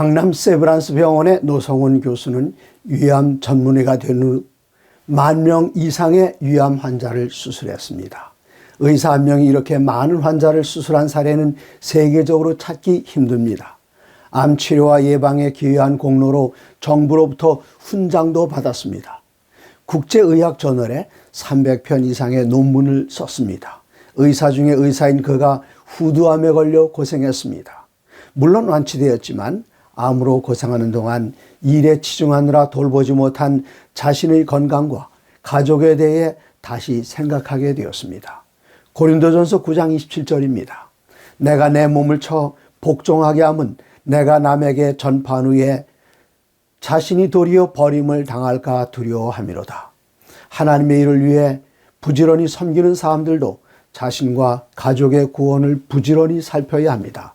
강남 세브란스 병원의 노성훈 교수는 위암 전문의가 된 후 만 명 이상의 위암 환자를 수술했습니다. 의사 한 명이 이렇게 많은 환자를 수술한 사례는 세계적으로 찾기 힘듭니다. 암 치료와 예방에 기여한 공로로 정부로부터 훈장도 받았습니다. 국제의학저널에 300편 이상의 논문을 썼습니다. 의사 중에 의사인 그가 후두암에 걸려 고생했습니다. 물론 완치되었지만 암으로 고생하는 동안 일에 치중하느라 돌보지 못한 자신의 건강과 가족에 대해 다시 생각하게 되었습니다. 고린도전서 9장 27절입니다. 내가 내 몸을 쳐 복종하게 함은 내가 남에게 전파한 후에 자신이 도리어 버림을 당할까 두려워함이로다. 하나님의 일을 위해 부지런히 섬기는 사람들도 자신과 가족의 구원을 부지런히 살펴야 합니다.